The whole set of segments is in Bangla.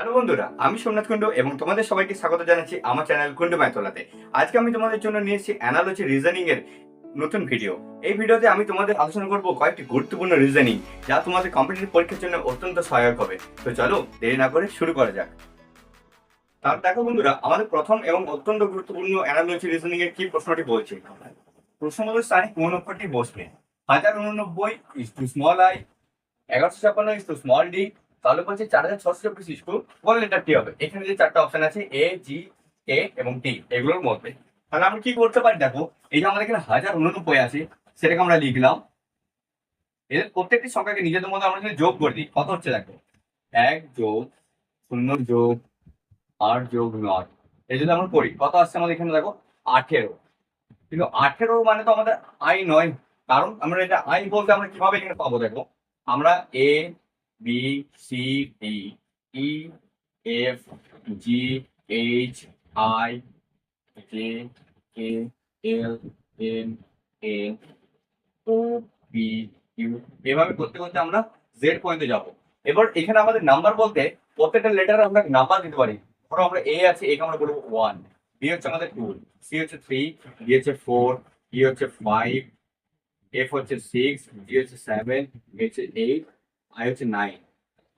হ্যালো বন্ধুরা, আমি সোমনাথ কুন্ডু এবং তোমাদের সবাইকে স্বাগত জানাচ্ছি আমার চ্যানেল কুন্ডু মাইতলাতে। আজকে আমি তোমাদের জন্য নিয়ে এসেছি অ্যানালজি রিজনিং এর নতুন ভিডিও এই ভিডিওতে আমি তোমাদের আলোচনা করব কয়েকটি গুরুত্বপূর্ণ রিজনিং যা তোমাদের কম্পিটিটিভ পরীক্ষার জন্য অত্যন্ত সহায়ক হবে। তো চলো, দেরি না করে শুরু করা যাক। তাহলে দেখো বন্ধুরা, আমাদের প্রথম এবং অত্যন্ত গুরুত্বপূর্ণ অ্যানালজি রিজনিং এর কি প্রশ্নটি বলছে? প্রশ্ন মতো স্থানে কোন অক্ষরটি বসবে হাজার উননব্বই ইস টু স্মল আই এগারোশো ছাপ্পান্ন ইস টু স্মল ডি তাহলে বলছে চার হাজার ছশো চব্বিশ ইস্কু কোন হবে। এখানে যে চারটা অপশন আছে এ জি কে এবং টি এগুলোর মধ্যে। তাহলে আমরা কি করতে পারি? দেখো, এই যে আমাদের এখানে হাজার উননব্বই আছে, সেটাকে আমরা লিখলাম। এদের প্রত্যেকটি সংখ্যাকে নিজেদের মধ্যে আমরা যোগ করে দিই। কত হচ্ছে দেখো? এক যোগ শূন্য যোগ আট যোগ নয়। এই যদি আমরা করি, কত আসছে আমাদের এখানে দেখো? আঠেরো। কিন্তু আঠেরো মানে তো আমাদের আই নয়। কারণ আমরা এটা আই বলতে আমরা কীভাবে এখানে পাবো দেখো? আমরা A B C D E F G H I J K L M N O P U এভাবে করতে করতে আমরা জেড পয়েন্টে যাব। এবার এখানে আমাদের নাম্বার বলতে প্রত্যেকটা লেটার আমরা নাম্বার দিতে পারি। ধরো আমরা এ আছে একে আমরা বলব ওয়ান বি হচ্ছে আমাদের টু সি হচ্ছে থ্রি ডি হচ্ছে ফোর ই হচ্ছে ফাইভ এফ হচ্ছে সিক্স জি হচ্ছে সেভেন হচ্ছে এইট আই হচ্ছে নাইন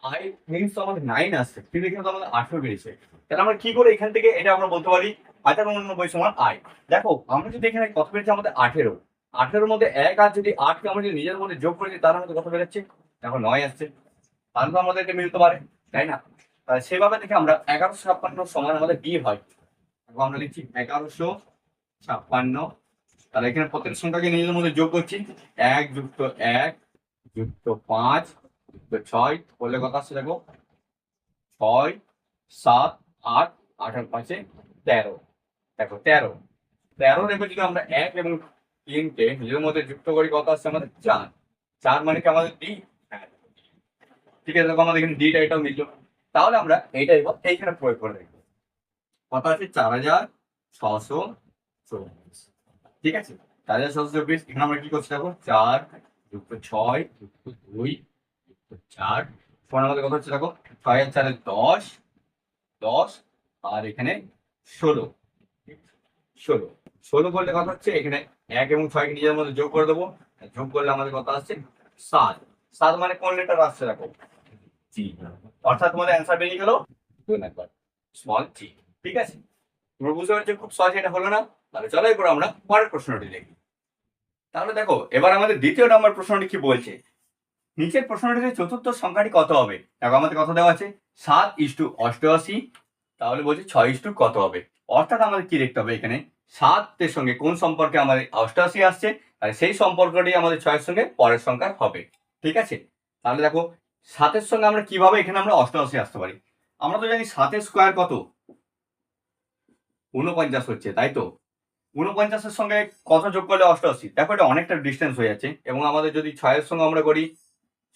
আই মিনস আমাদের নাইন আসছে কিন্তু এখানে তো আমাদের আঠেরো বেরিয়েছে। তাহলে আমরা কি করে এখান থেকে এটা আমরা বলতে পারি? হাজার উননব্বই সমান আই দেখো, আমরা যদি এখানে কত বেড়েছে আমাদের আঠেরো। আঠেরোর মধ্যে এক আর যদি আটকে আমরা যদি নিজের মধ্যে যোগ করে দিই তার মধ্যে কত বেরোচ্ছে? দেখো নয় আসছে। তাহলে তো এটা মিলতে পারে, তাই না? তাহলে সেভাবে দেখে আমরা এগারোশো ছাপ্পান্ন সমান আমাদের বি হয়। আমরা লিখছি এগারোশো ছাপ্পান্ন। তাহলে এখানে প্রত্যেক সংখ্যাকে নিজের মধ্যে যোগ করছি। এক যুক্ত এক, যুক্ত পাঁচ যুক্ত ছয় করলে কত আসছে দেখো? ছয়, সাত, আট আট আর পাঁচে তেরো। দেখো, তেরো। তেরো রেখে যদি আমরা এক এবং তিনকে নিজের মধ্যে যুক্ত করি, কত আসছে আমাদের? চার। চার মানে কি আমাদের ডি হ্যাঁ। ঠিক আছে, দেখো আমাদের এখানে ডিটা এটাও মিলল। তাহলে আমরা এইটা এবার এইখানে প্রয়োগ করে দেখব। কত আছে? চার হাজার ছশো চব্বিশ। ঠিক আছে? চার হাজার ছশো চব্বিশ, এখানে আমরা কি করছি দেখো? চার যুক্ত ছয়, যুক্ত দুই চার। সমান আমাদের কত হচ্ছে দেখো? ছয় চারে দশ। দশ আর এখানে ষোলো। ষোলো। ষোলো করলে কত হচ্ছে? এখানে এক এবং ছয়কে নিজের মধ্যে যোগ করে দেবো। যোগ করলে আমাদের কত আসছে? সাত। সাত মানে কোন লেটার আসছে দেখো? জি অর্থাৎ তোমাদের অ্যান্সার বেরিয়ে গেল নাম্বার স্মল জি ঠিক আছে? তোমরা বুঝতে পারছ? খুব সহজ এটা হলো না। তাহলে চলো এরপর আমরা পরের প্রশ্নটি দেখি। তাহলে দেখো, এবার আমাদের দ্বিতীয় নম্বর প্রশ্নটি কি বলছে? নিচের প্রশ্নটিতে চতুর্থ সংখ্যাটি কত হবে? দেখো, আমাদের কত দেওয়া আছে সাত ইস্টু অষ্টআশি, তাহলে বলছি ছয় ইস্টু কত হবে? অর্থাৎ আমাদের কি দেখতে হবে এখানে? সাতের সঙ্গে কোন সম্পর্কে আমাদের অষ্টআশি আসছে, আর সেই সম্পর্কটি আমাদের ছয়ের সঙ্গে পরের সংখ্যা হবে। ঠিক আছে? তাহলে দেখো, সাতের সঙ্গে আমরা কীভাবে এখানে আমরা অষ্টআশি আসতে পারি? আমরা তো জানি সাতের স্কোয়ার কত? উনপঞ্চাশ হচ্ছে, তাই তো? উনপঞ্চাশের সঙ্গে কত যোগ করলে অষ্টআশি? দেখো, এটা অনেকটা ডিস্টেন্স হয়ে যাচ্ছে, এবং আমাদের যদি ছয়ের সঙ্গে আমরা করি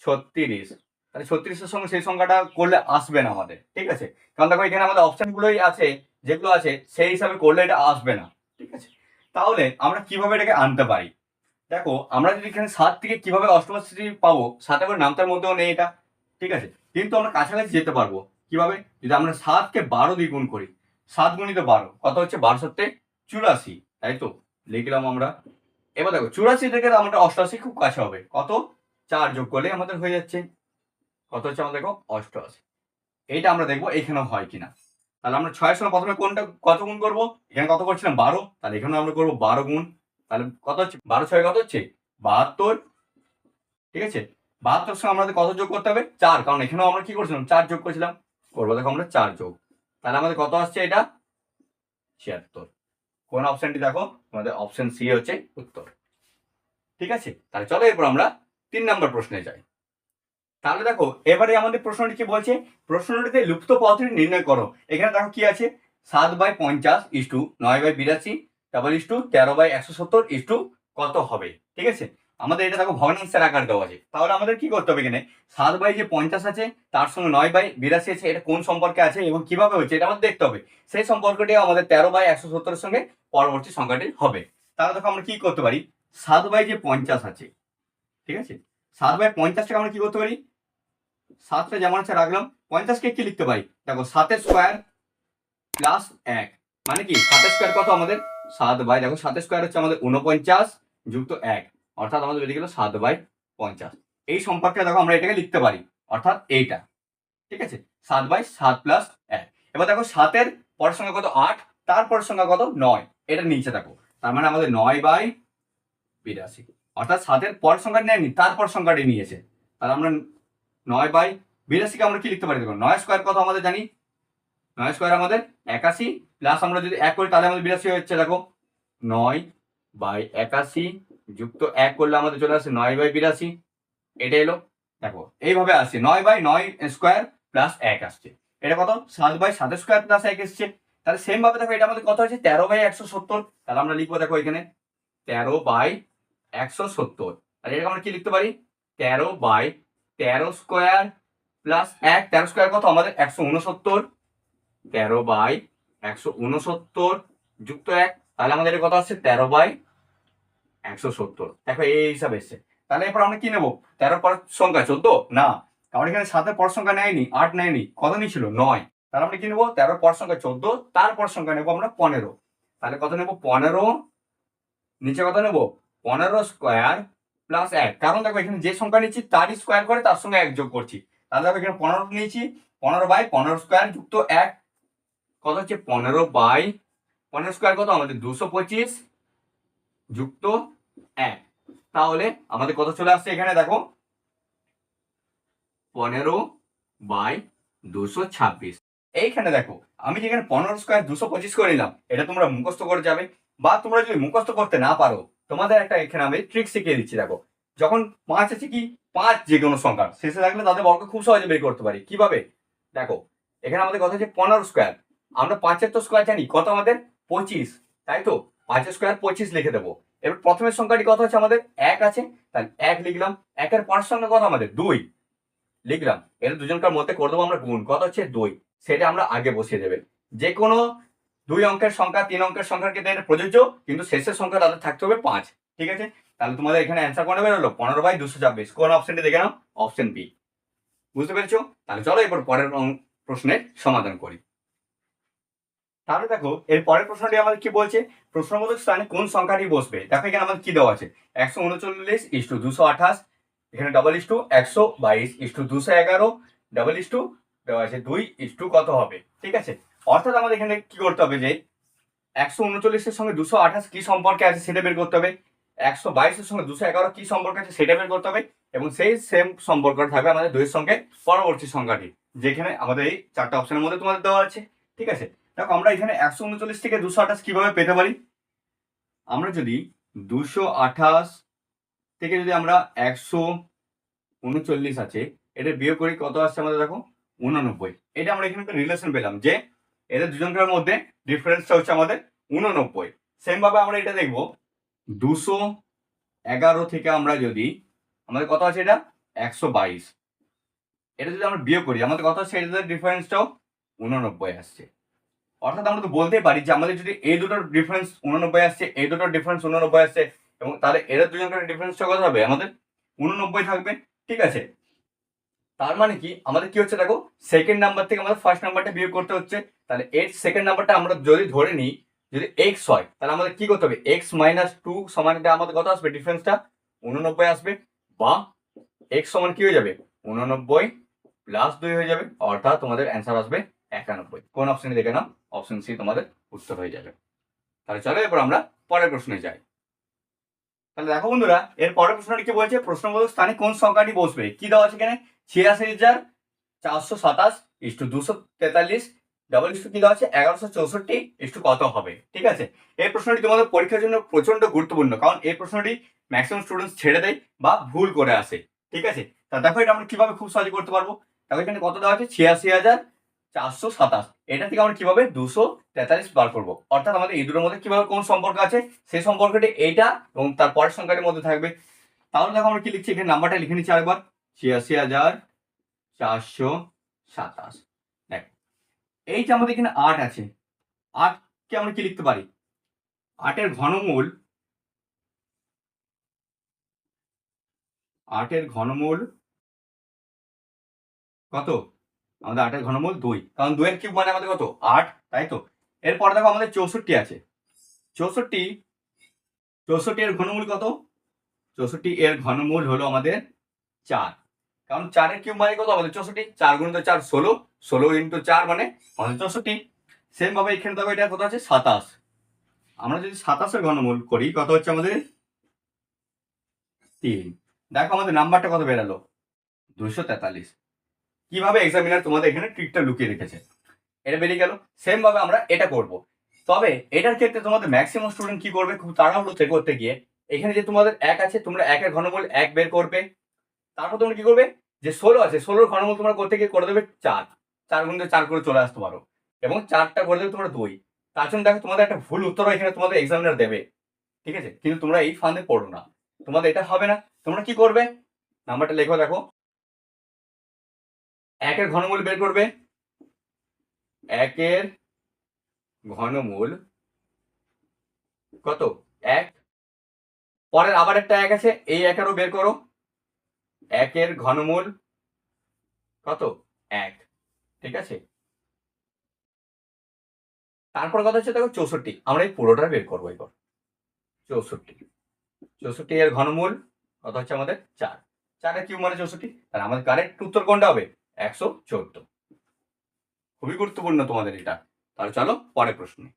ছত্রিশ। তাহলে ছত্রিশের সঙ্গে সেই সংখ্যাটা করলে আসবে না আমাদের, ঠিক আছে? কারণ দেখো এখানে আমাদের অপশনগুলোই আছে, যেগুলো আছে, সেই হিসাবে করলে এটা আসবে না, ঠিক আছে? তাহলে আমরা কীভাবে এটাকে আনতে পারি? দেখো, আমরা যদি এখানে সাত থেকে কীভাবে অষ্টমাশি পাবো সাথে করে নামতার মধ্যেও নেই এটা, ঠিক আছে? কিন্তু আমরা কাছাকাছি যেতে পারব, কীভাবে? যদি আমরা সাতকে বারো দিয়ে গুণ করি, সাত গুণিত বারো, কত হচ্ছে? বারো সত্যি চুরাশি, তাই তো? লিখলাম আমরা। এবার দেখো, চুরাশি থেকে আমাদের অষ্টআশি খুব কাছে হবে, কত? চার যোগ করলে আমাদের হয়ে যাচ্ছে, কত হচ্ছে আমাদের দেখো, অষ্টআশি। এইটা আমরা দেখব এখানেও হয় কিনা। তাহলে আমরা ছয়ের সঙ্গে প্রথমে কোনটা, কত গুণ করব? এখানে কত করছিলাম? বারো। তাহলে এখানে আমরা করব বারো গুণ। তাহলে কত হচ্ছে? বারো ছয় কত হচ্ছে? বাহাত্তর। ঠিক আছে? বাহাত্তর সঙ্গে আমাদের কত যোগ করতে হবে? চার। কারণ এখানেও আমরা কি করছিলাম? চার যোগ করেছিলাম। করব দেখো আমরা চার যোগ। তাহলে আমাদের কত আসছে এটা? ছিয়াত্তর। কোন অপশনটি দেখো? আমাদের অপশন সি হচ্ছে উত্তর। ঠিক আছে? তাহলে চলো এরপর আমরা তিন নম্বর প্রশ্নে যাই। তাহলে দেখো, এবারে আমাদের প্রশ্নটি কি বলছে? প্রশ্নটিতে লুপ্ত পদটি নির্ণয় করো। এখানে দেখো কি আছে? সাত বাই পঞ্চাশ ইস টু নয় বাই বিরাশি ডাবল ইস টু তেরো বাই একশো সত্তর ইস টু কত হবে? ঠিক আছে? আমাদের এটা দেখো ভগ্নাংশের আকার দেওয়া আছে। তাহলে আমাদের কি করতে হবে এখানে? সাত বাই যে পঞ্চাশ আছে, তার সঙ্গে নয় বাই বিরাশি আছে, এটা কোন সম্পর্কে আছে এবং কীভাবে হচ্ছে এটা আমাদের দেখতে হবে। সেই সম্পর্কটি আমাদের তেরো বাই একশো সত্তরের সঙ্গে পরবর্তী সংখ্যাটি হবে। তাহলে দেখো আমরা কি করতে পারি? সাত বাই যে পঞ্চাশ আছে ঠিক আছে? সাত বাই পঞ্চাশটাকে আমরা কি করতে পারি? সাতটা যেমন আছে রাখলাম। পঞ্চাশকে কি লিখতে পারি? দেখো, সাতের স্কোয়ার প্লাস এক। মানে কি? সাতের স্কোয়ার কত আমাদের? সাত বাই, দেখো, সাতের স্কোয়ার হচ্ছে আমাদের উনপঞ্চাশ যুক্ত এক। অর্থাৎ আমাদের বেরিয়ে গেল সাত বাই পঞ্চাশ। এই সম্পর্কে দেখো আমরা এটাকে লিখতে পারি। অর্থাৎ এইটা। ঠিক আছে? সাত বাই সাত প্লাস এক। এবার দেখো, সাতের পরের সংখ্যা কত? আট। তার পরের সংখ্যা কত? নয়। এটা নিচে দেখো। তার মানে আমাদের নয় বাই বিরাশি। অর্থাৎ সাতের পর সংখ্যা নেয়নি, তারপর সংখ্যাটি নিয়েছে। তাহলে আমরা নয় বাই বিরাশিকে আমরা কি লিখতে পারি? দেখুন, নয় স্কোয়ার কত আমাদের জানি? নয় স্কোয়ার আমাদের একাশি প্লাস আমরা যদি এক করি, তাহলে আমাদের বিরাশি হচ্ছে দেখো। নয় বাই একাশি যুক্ত এক করলে আমাদের চলে আসে নয় বাই বিরাশি। এটা এলো, দেখো, এইভাবে আসছে, নয় বাই নয় স্কোয়ার প্লাস এক আসছে। এটা কত? সাত বাই সাত স্কোয়ার প্লাস এক এসছে। তাহলে সেম ভাবে দেখো, এটা আমাদের কত হচ্ছে তেরো বাই একশো সত্তর। তাহলে আমরা লিখব, দেখো, এখানে। তেরো বাই একশো সত্তর। তাহলে এটা আমরা কি লিখতে পারি? তেরো বাই তেরো স্কোয়ার প্লাস এক। তেরো স্কোয়ার কত? আমাদের একশো উনসত্তর। তেরো বাই একশো উনসত্তর যুক্ত এক। তাহলে আমাদের কত আসছে? তেরো বাই একশো সত্তর। দেখো, এই হিসাবে এসছে। তাহলে এরপর আমরা কি নেব? তেরো পর সংখ্যা চোদ্দ? না। কারণ এখানে সাতের পর সংখ্যা নেয়নি, আট নেয়নি। কত নিয়েছিল? নয়। তাহলে আমরা কি নেব? তেরো পর সংখ্যা চোদ্দ তারপর সংখ্যা নেব আমরা পনেরো। তাহলে কত নেব? পনেরো। নিচে কত নেব? পনেরো স্কোয়ার প্লাস এক। কারণ দেখো এখানে যে সংখ্যা নিচ্ছি, তারই স্কোয়ার করে তার সঙ্গে এক যোগ করছি। তাহলে দেখো এখানে পনেরো নিয়েছি, পনেরো বাই পনেরো স্কোয়ার যুক্ত এক। কত হচ্ছে? পনেরো বাই পনেরো স্কোয়ার কত? আমাদের দুশো পঁচিশ যুক্ত এক। তাহলে আমাদের কত চলে আসছে এখানে দেখো? পনেরো বাই দুশো ছাব্বিশ। এইখানে দেখো, আমি যেখানে পনেরো স্কোয়ার দুশো পঁচিশ করে নিলাম, এটা তোমরা মুখস্থ করে যাবে। বা তোমরা যদি মুখস্থ করতে না পারো তোমাদের একটা এখানে আমি ট্রিক শিখিয়ে দিচ্ছি, দেখো। যখন পাঁচ আছে কি? পাঁচ যে কোনো সংখ্যা। শেষে থাকলে তাদের বর্গ খুব সহজে বের করতে পারি। কীভাবে? দেখো, এখানে আমাদের কথা হচ্ছে পনেরো স্কোয়ার আমরা পাঁচের তো স্কোয়ার জানি, কত আমাদের? পঁচিশ। তাই তো? পাঁচের স্কোয়ার পঁচিশ লিখে দেবো। এবার প্রথমের সংখ্যাটি কত হচ্ছে আমাদের? এক আছে। তাহলে এক লিখলাম। একের পাঁচ সংখ্যা কত আমাদের? দুই। লিখলাম। এটা দুজনকার মধ্যে করে দেবো আমরা গুণ। কত হচ্ছে? দুই। সেটা আমরা আগে বসিয়ে দেবে। যে কোনো দুই অঙ্কের সংখ্যা, তিন অঙ্কের সংখ্যার ক্ষেত্রে প্রযোজ্য, কিন্তু শেষের সংখ্যা তাদের থাকতে হবে পাঁচ, ঠিক আছে? তাহলে তোমাদের এখানে অ্যান্সার কোনটা বেরোলো পনেরো বাই দুশো ছাব্বিশ। কোন অপশনটি দেখে নাও? অপশন বি বুঝতে পেরেছ? তাহলে চলো এরপর পরের প্রশ্নের সমাধান করি। তাহলে দেখো, এর পরের প্রশ্নটি আমাদের কি বলছে? প্রশ্নবোধক স্থানে কোন সংখ্যাটি বসবে? দেখো এখানে আমাদের কি দেওয়া আছে? একশো উনচল্লিশ ইস টু দুশো আঠাশ, এখানে ডবল ইস্টু একশো বাইশ ইস্টু দুশো এগারো ডবল ইস্টু দেওয়া আছে দুই ইস্টু কত হবে? ঠিক আছে? অর্থাৎ আমাদের এখানে কি করতে হবে যে একশো উনচল্লিশের সঙ্গে দুশো আঠাশ কি সম্পর্কে আছে সেটা বের করতে হবে। একশো বাইশের সঙ্গে দুশো এগারো কি সম্পর্ক আছে সেটা বের করতে হবে এবং সেই সেম সম্পর্কটা থাকবে আমাদের দুইয়ের সঙ্গে পরবর্তী সংখ্যাটি যেখানে আমাদের এই চারটা অপশনের মধ্যে তোমাদের দেওয়া আছে। ঠিক আছে? দেখো, আমরা এখানে একশো উনচল্লিশ থেকে দুশো আঠাশ কীভাবে পেতে পারি? আমরা যদি দুশো আঠাশ থেকে যদি আমরা একশো উনচল্লিশ আছে, এটা বিয়োগ করি কত আসছে আমাদের দেখো? উনানব্বই। এটা আমরা এখানে একটা রিলেশন পেলাম যে এদের দুজনকার মধ্যে ডিফারেন্সটা হচ্ছে আমাদের উননব্বই সেম ভাবে আমরা এটা দেখব, দুশো এগারো থেকে আমরা যদি, আমাদের কথা আছে এটা? একশো বাইশ। এটা যদি আমরা বিয়ে করি, আমাদের কথা আছে? এটাদের ডিফারেন্সটাও উননব্বই আসছে। অর্থাৎ আমরা তো বলতেই পারি যে আমাদের যদি এই দুটোর ডিফারেন্স উননব্বই আসছে, এই দুটোর ডিফারেন্স উননব্বই আসছে, এবং তাহলে এদের দুজনকার ডিফারেন্সটা কত হবে? আমাদের উননব্বই থাকবে, ঠিক আছে? তার মানে কি? আমাদের কি হচ্ছে দেখো? সেকেন্ড নাম্বার থেকে আমাদের ফার্স্ট নাম্বারটা বিয়োগ করতে হচ্ছে। তাহলে এর সেকেন্ড নাম্বারটা আমরা যদি ধরে নিই, যদি এক্স হয়, তাহলে আমাদের কি করতে হবে? এক্স মাইনাস টু সমান এটা আমাদের কত আসবে? ডিফারেন্সটা উননব্বই আসবে বা এক্স সমান কি হয়ে যাবে? উননব্বই প্লাস দুই হয়ে যাবে, অর্থাৎ তোমাদের অ্যান্সার আসবে একানব্বই। কোন অপশনে দেখে নাও অপশন সি তোমাদের উত্তর হয়ে যাবে। তাহলে চলো এরপর আমরা পরের প্রশ্নে যাই। তাহলে দেখো বন্ধুরা, এর পরের প্রশ্নটি কি বলছে? প্রশ্ন প্রশ্নবোধক স্থানে কোন সংখ্যাটি বসবে? কি দেওয়া আছে এখানে? ছিয়াশি হাজার চারশো সাতাশ ইস্টু দুশো তেতাল্লিশ ডাবল ইস্টু কি দেওয়া আছে? এগারোশো চৌষট্টি ইস্টু কত হবে। ঠিক আছে? এই প্রশ্নটি তোমাদের পরীক্ষার জন্য প্রচণ্ড গুরুত্বপূর্ণ, কারণ এই প্রশ্নটি ম্যাক্সিমাম স্টুডেন্টস ছেড়ে দেয় বা ভুল করে আসে। ঠিক আছে? তা দেখো এটা আমরা কীভাবে খুব সহজে করতে পারব? দেখো এখানে কত দেওয়া আছে? ছিয়াশি হাজার চারশো সাতাশ। এটা থেকে আমরা কীভাবে দুশো তেতাল্লিশ বার করব? অর্থাৎ আমাদের এই দুটোর মধ্যে কীভাবে কোন সম্পর্ক আছে? সেই সম্পর্কটি এইটা এবং তার পরের সংখ্যাটির মধ্যে থাকবে। তাহলে দেখো আমরা কি লিখছি? এখানে নাম্বারটা লিখে নিচ্ছি আরেকবার। ছিয়াশি হাজার চারশো সাতাশ। দেখ, এই যে আমাদের এখানে আট আছে, আটকে আমরা কি লিখতে পারি? আটের ঘনমূল আটের ঘনমূল কত? আমাদের আটের ঘনমূল দুই। কারণ দুইয়ের কিউব মানে আমাদের কত? আট, তাই তো? এরপর দেখো আমাদের চৌষট্টি আছে। চৌষট্টি চৌষট্টি এর ঘনমূল কত? চৌষট্টি এর ঘনমূল হলো আমাদের চার। কারণ চারের কিউব মানে কত? আমাদের চৌষট্টি। চার গুণিত চার, ষোলো। ষোলো ইন্টু চার মানে আমাদের চৌষট্টি। সেম ভাবে এখানে দেখো এটা কত আছে? সাতাশ। আমরা যদি সাতাশের ঘনমূল করি, কত হচ্ছে আমাদের? তিন। দেখো আমাদের নাম্বারটা কত বেরালো? দুশো তেতাল্লিশ। কীভাবে এক্সামিনার তোমাদের এখানে ট্রিকটা লুকিয়ে রেখেছে? এটা বেরিয়ে গেল। সেম ভাবে আমরা এটা করব। তবে এটার ক্ষেত্রে তোমাদের ম্যাক্সিমাম স্টুডেন্ট কি করবে? খুব তাড়াহুড়োতে করতে গিয়ে এখানে যে তোমাদের এক আছে, তোমরা একের ঘনমূল এক বের করবে। তারপর তোমরা কি করবে? যে ষোলো আছে, ষোলোর ঘনমূল তোমরা করতে গিয়ে করে দেবে চার। চার গুণিত চার করে চলে আসতে পারো। এবং চারটা করে দেবে তোমরা দুই। তার জন্য দেখো তোমাদের একটা ভুল উত্তর এখানে তোমাদের এক্সামিনার দেবে। ঠিক আছে? কিন্তু তোমরা এই ফান্দে পড়ো না। তোমাদের এটা হবে না। তোমরা কি করবে? নাম্বারটা লেখো দেখো। একের ঘনমূল বের করবে। একের ঘনমূল কত? এক। পরের আবার একটা এক আছে, এই একেরও বের করো। একের ঘনমূল কত? এক। ঠিক আছে? তারপর কথা হচ্ছে দেখো চৌষট্টি। আমরা এই পুরোটা বের করব এবার চৌষট্টি। চৌষট্টি এর ঘনমূল কত হচ্ছে আমাদের? চার। চারের কিউ মানে চৌষট্টি। আর আমাদের কারেক্ট উত্তর কোনটা হবে? একশো চোদ্দ। খুবই গুরুত্বপূর্ণ তোমাদের এটা। তাহলে চলো পরের প্রশ্নে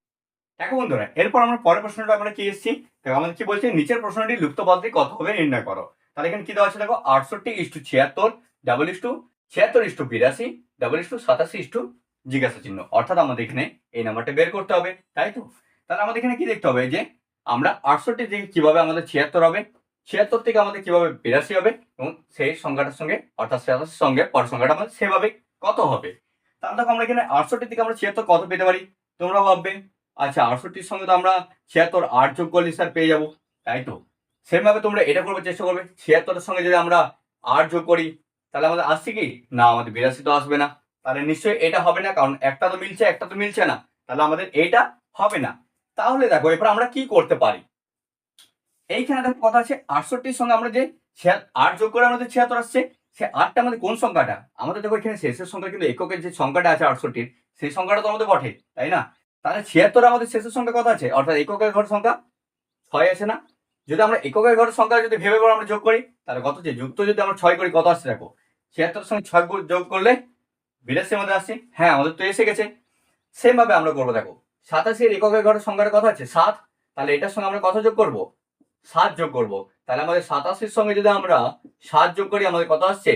দেখো বন্ধুরা, এরপর আমরা পরের প্রশ্নটা আমরা কি এসেছি? দেখো, আমাদের কি বলছে, নিচের প্রশ্নটি লুপ্ত পদটি কত হবে নির্ণয় করো। তাহলে এখানে কি দেওয়া আছে দেখো, আটষট্টি ইস্টু ছিয়াত্তর, ডাবল ইস্টু ছিয়াত্তর ইস্টু বিরাশি, ডাবল ইস্টু সাতাশি ইস্টু জিজ্ঞাসা চিহ্ন। অর্থাৎ আমাদের এখানে এই নাম্বারটা বের করতে হবে, তাই তো? তাহলে আমাদের এখানে কি দেখতে হবে, যে আমরা আটষট্টি থেকে কীভাবে আমাদের ছিয়াত্তর হবে ছিয়াত্তর থেকে আমাদের কীভাবে বিরাশি হবে এবং সেই সংখ্যাটার সঙ্গে, অর্থাৎ সাতাশির সঙ্গে পর সংখ্যাটা আমাদের সেভাবে কত হবে? তাহলে দেখো আমরা এখানে আটষট্টি থেকে আমরা ছিয়াত্তর কত পেতে পারি? তোমরা ভাববে আচ্ছা আটষট্টির সঙ্গে তো আমরা ছিয়াত্তর আট যোগ করলে স্যার পেয়ে যাব। তাই তো? সেমভাবে তোমরা এটা করবে চেষ্টা করবে। ছিয়াত্তরের সঙ্গে যদি আমরা আট যোগ করি, তাহলে আমাদের আসছে কি? না, আমাদের বিরাশি তো আসবে না। তাহলে নিশ্চয়ই এটা হবে না, কারণ একটা তো মিলছে, একটা তো মিলছে না। তাহলে আমাদের এটা হবে না। তাহলে দেখো এবার আমরা কি করতে পারি? এইখানে দেখো কথা আছে আটষট্টির সঙ্গে আমরা যে আট যোগ করে আমাদের ছিয়াত্তর আসছে, সে আটটা আমাদের কোন সংখ্যাটা? আমাদের দেখো এখানে শেষের সংখ্যা কিন্তু এককের যে সংখ্যাটা আছে আটষট্টির, সেই সংখ্যাটা তো আমাদের বটে, তাই না? তাহলে ছিয়াত্তর আমাদের শেষের সংখ্যা কথা আছে, অর্থাৎ এককের ঘর সংখ্যা ছয় আছে না। যদি আমরা এককের ঘরের সংখ্যা যদি ভেবে করে আমরা যোগ করি, তাহলে কত যে যুক্ত যদি আমরা ছয় করি, কত আসছে দেখো? ছিয়াত্তর সঙ্গে ছয় যোগ করলে বিরাশির মধ্যে আসছে হ্যাঁ আমাদের তো এসে গেছে। সেম ভাবে আমরা করব দেখো, সাতাশির এককের ঘরের সংখ্যাটা কথা আছে, সাত, তাহলে এটার সঙ্গে আমরা কত যোগ করব? সাত যোগ করব। তাহলে আমাদের সাতাশের সঙ্গে যদি আমরা সাত যোগ করি, আমাদের কত আসছে?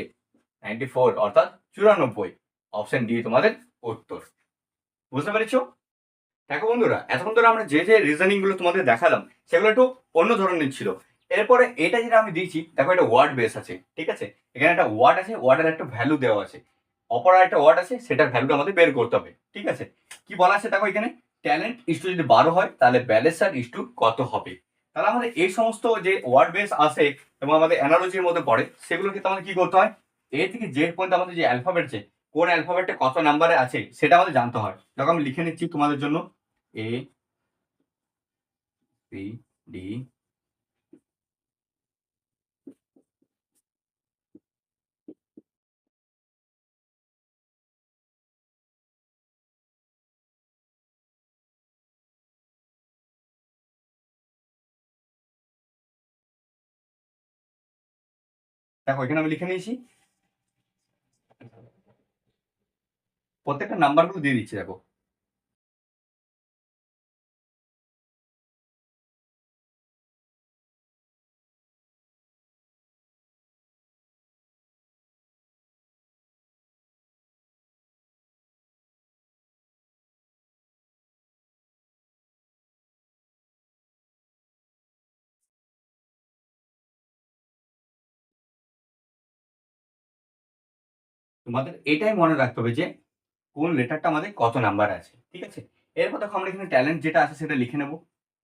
নাইনটি ফোর অর্থাৎ চুরানব্বই। অপশন ডি তোমাদের উত্তর। বুঝতে পেরেছ? দেখো বন্ধুরা, এতক্ষণ ধরে আমরা যে যে রিজনিংগুলো তোমাদের দেখালাম, সেগুলো একটু অন্য ধরনের ছিল। এরপরে এটা যেটা আমি দিয়েছি, দেখো এটা ওয়ার্ড বেস আছে, ঠিক আছে? এখানে একটা ওয়ার্ড আছে ওয়ার্ডের একটা ভ্যালু দেওয়া আছে। অপর একটা ওয়ার্ড আছে, সেটার ভ্যালুটা আমাদের বের করতে হবে, ঠিক আছে? কি বলা আছে দেখো এখানে? ট্যালেন্ট ইস্টু যদি বারো হয়, তাহলে ব্যালেন্স ব্যালেন্সার ইস্টু কত হবে? তাহলে আমাদের এই সমস্ত যে ওয়ার্ড বেস আসে এবং আমাদের অ্যানালজির মধ্যে পড়ে সেগুলোর ক্ষেত্রে আমাদের কি করতে হয়? এ থেকে জেড পর্যন্ত আমাদের যে অ্যালফাবেট আছে কোন অ্যালফাবেটটা কত নাম্বারে আছে, সেটা আমাদের জানতে হয়। দেখো আমি লিখে নিচ্ছি তোমাদের জন্য। এ বি ডি দেখো এখানে আমি লিখে নিয়েছি। প্রত্যেকটা নাম্বারগুলো দিয়ে দিচ্ছি দেখো। তোমাদের এটাই মনে রাখতে হবে যে, কোন লেটারটা আমাদের কত নাম্বার আছে, ঠিক আছে? এরপর দেখো আমরা এখানে ট্যালেন্ট যেটা আছে সেটা লিখে নেব।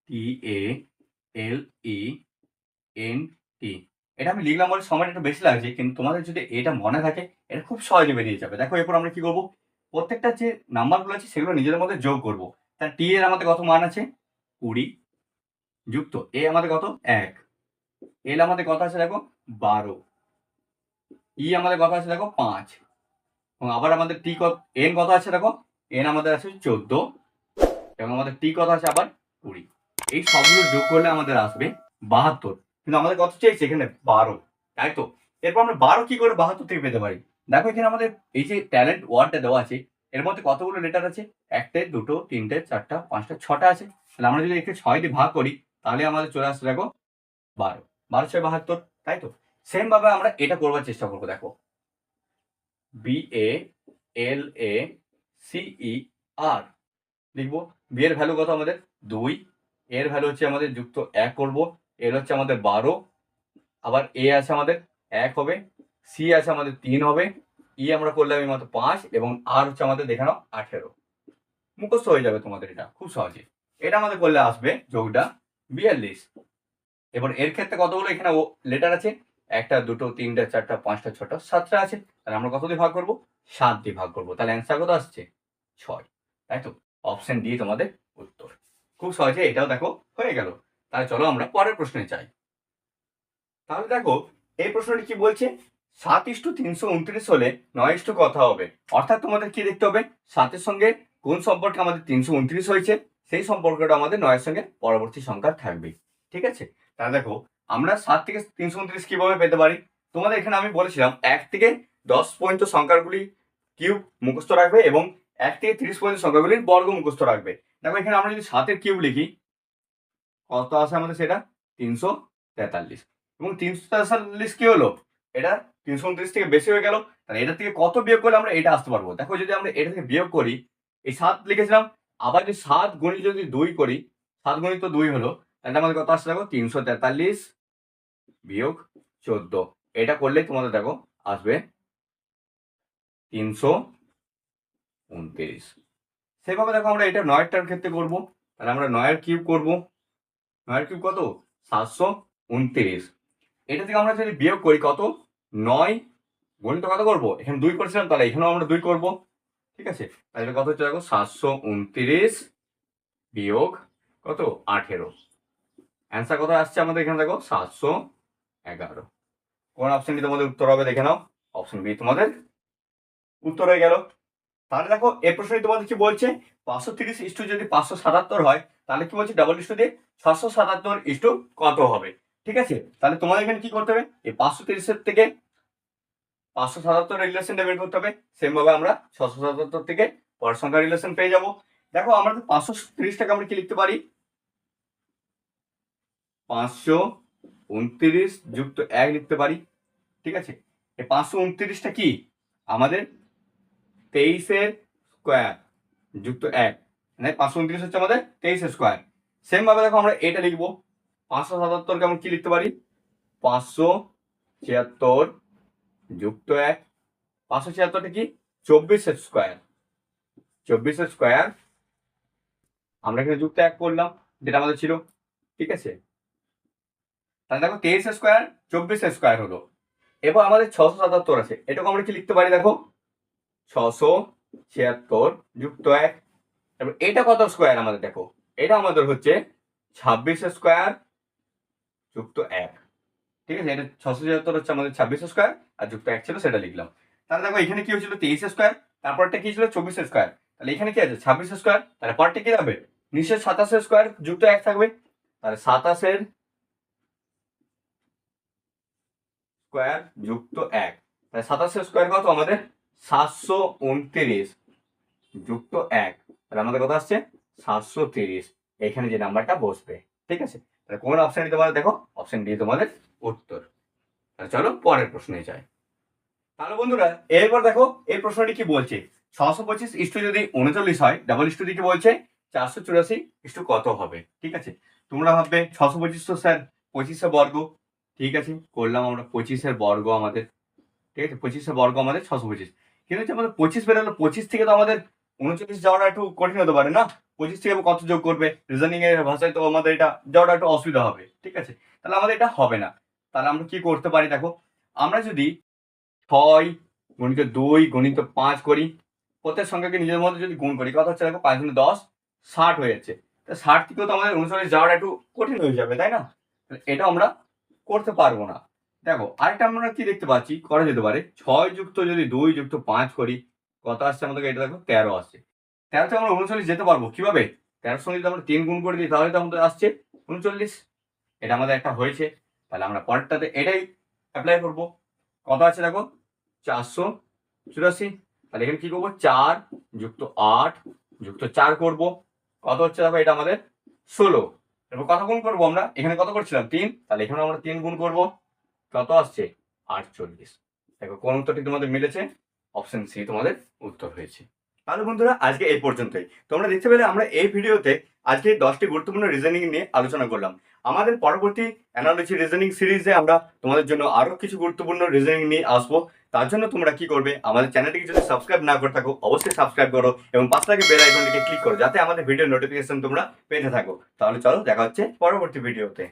টি এ এল ই এন টি এটা আমি লিখলাম বলে সময়টা একটু বেশি লাগছে, কিন্তু তোমাদের যদি এটা মনে থাকে, এটা খুব সহজে বেরিয়ে যাবে। দেখো এরপর আমরা কি করব? প্রত্যেকটা যে নাম্বারগুলো আছে সেগুলো নিজেদের মধ্যে যোগ করব। তা টি এর আমাদের কত মান আছে? কুড়ি যুক্ত। এ আমাদের কত? এক। এল আমাদের কত আছে দেখো? বারো। ই আমাদের কত আছে দেখো? পাঁচ। এবং আবার আমাদের টি কত এন কত আছে দেখো? এন আমাদের আছে চোদ্দ এবং আমাদের টি কত আছে আবার কুড়ি। এই সবগুলো যোগ করলে আমাদের আসবে বাহাত্তর। কিন্তু আমাদের কত চাইছে? এখানে বারো, তাই তো? এরপর আমরা বারো কি করে বাহাত্তর থেকে পেতে পারি? দেখো এখানে আমাদের এই যে ট্যালেন্ট ওয়ার্ডটা দেওয়া আছে, এর মধ্যে কতগুলো লেটার আছে? একটা, দুটো, তিনটে, চারটা, পাঁচটা, ছটা আছে। তাহলে আমরা যদি একে ছয় দিয়ে ভাগ করি, তাহলে আমাদের চলে আসছে দেখো বারো। বারো, ছয়, বাহাত্তর, তাই তো? সেম ভাবে আমরা এটা করবার চেষ্টা করব, দেখো। বি এ এল এ সিই আর লিখব বি এর ভ্যালু কত আমাদের? দুই। এর ভ্যালু হচ্ছে আমাদের যুক্ত এক করব। এর হচ্ছে আমাদের বারো। আবার এ আছে আমাদের এক হবে। সি আছে আমাদের তিন হবে। ই আমরা করলাম এই মাত্র পাঁচ এবং আর হচ্ছে আমাদের, দেখে নাও, আঠেরো। মুখস্থ হয়ে যাবে তোমাদের এটা খুব সহজে। এটা আমাদের করলে আসবে যোগটা বিয়াল্লিশ। এবার এর ক্ষেত্রে কতগুলো এখানে লেটার আছে? একটা, দুটো, তিনটা, চারটা, পাঁচটা, ছটা, সাতটা আছে, তাহলে আমরা কত দিয়ে ভাগ করব? সাত দিয়ে ভাগ করব। তাহলে অ্যান্সার কত আসছে? ছয়। তাই তো? অপশন ডি তোমাদের উত্তর। খুব সহজে এটাও দেখো, হয়ে গেল। তাহলে চলো আমরা পরের প্রশ্নে যাই। তাহলে দেখো, এই প্রশ্নটি কি বলছে? সাত ইস্টু তিনশো উনত্রিশ হলে নয় ইস্টু কথা হবে। অর্থাৎ তোমাদের কি দেখতে হবে? সাতের সঙ্গে কোন সম্পর্কে আমাদের তিনশো উনত্রিশ হয়েছে? সেই সম্পর্কটা আমাদের নয়ের সঙ্গে পরবর্তী সংখ্যা থাকবে। ঠিক আছে? তাহলে দেখো আমরা সাত থেকে তিনশো উনত্রিশ কীভাবে পেতে পারি? তোমাদের এখানে আমি বলেছিলাম, এক থেকে দশ পর্যন্ত সংখ্যাগুলি কিউব মুখস্থ রাখবে এবং এক থেকে তিরিশ পর্যন্ত সংখ্যাগুলির বর্গ মুখস্থ রাখবে। দেখো, এখানে আমরা যদি সাতের কিউব লিখি, কত আসে আমাদের সেটা? তিনশো তেতাল্লিশ। এবং তিনশো তেতাল্লিশ কি হলো? এটা তিনশো উনত্রিশ থেকে বেশি হয়ে গেল, তাহলে এটা থেকে কত বিয়োগ করলে আমরা এটা আসতে পারব? দেখো, যদি আমরা এটা থেকে বিয়োগ করি, এই সাত লিখেছিলাম, আবার যদি সাত গণিত যদি দুই করি, সাত গণিত দুই হলো, তাহলে আমাদের কত আসছে দেখো? তিনশো তেতাল্লিশ বিয়োগ চোদ্দ। এটা করলে তোমাদের দেখো আসবে তিনশো উনত্রিশ। সেভাবে দেখো আমরা এটা নয়েরটার ক্ষেত্রে করব। তাহলে আমরা নয়ের কিউব করব। নয়ের কিউব কত? সাতশো উনত্রিশ। এটা থেকে আমরা যদি বিয়োগ করি কত? নয়। গণিত কত করব? এখানে দুই করেছিলাম, তাহলে এখানেও আমরা দুই করব। ঠিক আছে? তাহলে কত হচ্ছে দেখো? সাতশো উনত্রিশ বিয়োগ কত? আঠেরো। অ্যান্সার কত আসছে আমাদের এখানে দেখো? সাতশো এগারো। কোন অপশনটি তোমাদের উত্তর হবে দেখে নাও। অপশন বি তোমাদের উত্তর হয়ে গেল। তাহলে দেখো এই প্রশ্নটি তোমাদের কি বলছে? পাঁচশো তিরিশ ইস্টু যদি পাঁচশো সাতাত্তর হয়, তাহলে কি বলছে? ডাবল ইস্টু দিয়ে ছশো সাতাত্তর ইস্টু কত হবে? ঠিক আছে? তাহলে তোমাদের এখানে কি করতে হবে? এই পাঁচশো তিরিশের থেকে পাঁচশো সাতাত্তর রিলেশনটা বের করতে হবে। সেম ভাবে আমরা ছশো সাতাত্তর থেকে পরের সংখ্যা রিলেশন পেয়ে যাব। দেখো, আমরা তো পাঁচশো তিরিশটাকে আমরা কি লিখতে পারি? পাঁচশো উনত্রিশ যুক্ত এক লিখতে পারি, ঠিক আছে? এই পাঁচশো উনত্রিশটা কি? আমাদের তেইশের স্কোয়ার যুক্ত এক। মানে পাঁচশো উনত্রিশ হচ্ছে আমাদের তেইশের স্কোয়ার সেম ভাবে দেখো আমরা এটা লিখব। পাঁচশো সাতাত্তরকে আমরা কি লিখতে পারি? পাঁচশো ছিয়াত্তর যুক্ত এক। পাঁচশো ছিয়াত্তরটা কি? চব্বিশের স্কোয়ার চব্বিশের স্কোয়ার আমরা এখানে যুক্ত এক করলাম, যেটা আমাদের ছিল, ঠিক আছে? তাহলে দেখো তেইশের স্কোয়ার, চব্বিশ স্কোয়ার হলো। এবার আমাদের ছশো সাতাত্তর আছে। এটাকে আমরা কি লিখতে পারি দেখো? ছশো ছিয়াত্তর যুক্ত এক। এবার এটা কত স্কোয়ার আমাদের দেখো? এটা আমাদের হচ্ছে ছাব্বিশ স্কোয়ার যুক্ত এক। ঠিক আছে? এটা ছশো ছিয়াত্তর হচ্ছে আমাদের ছাব্বিশ স্কোয়ার, আর যুক্ত এক ছিল সেটা লিখলাম। তাহলে দেখো এখানে কি হয়েছিল? তেইশ স্কোয়ার, তারপরটা কি ছিল? চব্বিশ স্কোয়ার। তাহলে এখানে কি আছে? ছাব্বিশ স্কোয়ার, তাহলে পরটা কি যাবে নিশ্চয় সাতাশের স্কোয়ার যুক্ত এক থাকবে। তাহলে সাতাশের স্কোয়ার যুক্ত এক। তাহলে সাতাশের স্কোয়ার কত? আমাদের সাতশো উনত্রিশ যুক্ত এক। তাহলে আমাদের কত আসছে? সাতশো তিরিশ। এখানে যে নাম্বারটা বসবে। ঠিক আছে? তাহলে কোন অপশনটি তোমাদের দেখো অপশন ডি তোমাদের উত্তর। তাহলে চলো পরের প্রশ্নে যাই। তাহলে বন্ধুরা, এরপর দেখো, এই প্রশ্নটি কি বলছে? ছশো পঁচিশ ইস্টু যদি উনচল্লিশ হয় ডাবল ইস্টু কি বলছে? চারশো চুরাশি ইস্টু কত হবে? ঠিক আছে? তোমরা ভাববে, ছশো পঁচিশ তো স্যার পঁচিশের বর্গ ঠিক আছে, করলাম আমরা পঁচিশের বর্গ আমাদের, ঠিক আছে, পঁচিশের বর্গ আমাদের ছশো পঁচিশ। কিন্তু হচ্ছে আমাদের পঁচিশ বেরোলো, পঁচিশ থেকে তো আমাদের উনচল্লিশ যাওয়াটা একটু কঠিন হতে পারে না? পঁচিশ থেকে কত যোগ করবে? রিজনিং এর ভাষায় তো আমাদের এটা যাওয়াটা একটু অসুবিধা হবে, ঠিক আছে? তাহলে আমাদের এটা হবে না। তাহলে আমরা কি করতে পারি দেখো, আমরা যদি ছয় গণিত দুই গণিত পাঁচ করি, প্রত্যেক সংখ্যাকে নিজের মধ্যে যদি গুণ করি কত হচ্ছে দেখো পাঁচ গুণে দশ, ষাট হয়ে যাচ্ছে। তা ষাট থেকেও তো আমাদের উনচল্লিশ যাওয়াটা একটু কঠিন হয়ে যাবে, তাই না? এটা আমরা করতে পারব না। দেখো, আরেকটা আমরা কি দেখতে পাচ্ছি? করা যেতে পারে। ছয় যুক্ত যদি দুই যুক্ত পাঁচ করি, কত আসছে আমাদের? এটা দেখো, তেরো আসছে। তেরোতে আমরা উনচল্লিশ যেতে পারব কীভাবে? তেরোর সঙ্গে যদি আমরা তিন গুণ করে দিই, তাহলে তো আমাদের আসছে উনচল্লিশ। এটা আমাদের একটা হয়েছে। তাহলে আমরা পরেরটাতে এটাই অ্যাপ্লাই করব। কত আছে দেখো? চারশো চুরাশি। তাহলে এখানে কি করব? চার যুক্ত আট যুক্ত চার করব। কত হচ্ছে দেখো? এটা আমাদের ষোলো। এরপর কত গুণ করব আমরা? এখানে কত করছিলাম? তিন। তাহলে এখানে আমরা তিন গুণ করব। কত আসছে? আটচল্লিশ। দেখো, কোন উত্তরটি তোমাদের মিলেছে? অপশন সি তোমাদের উত্তর হয়েছে। তাহলে বন্ধুরা, আজকে এই পর্যন্তই। তোমরা দেখতে পেলে আমরা এই ভিডিওতে আজকে দশটি গুরুত্বপূর্ণ রিজনিং নিয়ে আলোচনা করলাম। আমাদের পরবর্তী অ্যানালজি রিজনিং সিরিজে আমরা তোমাদের জন্য আরও কিছু গুরুত্বপূর্ণ রিজনিং নিয়ে আসব। তার জন্য তোমরা কি করবে? আমাদের চ্যানেলটিকে যদি সাবস্ক্রাইব না করে থাকো, অবশ্যই সাবস্ক্রাইব করো এবং পাঁচটাকে বেল আইকনটিকে ক্লিক করো, যাতে আমাদের ভিডিও নোটিফিকেশন তোমরা পেতে থাকো। তাহলে চলো, দেখা হচ্ছে পরবর্তী ভিডিওতে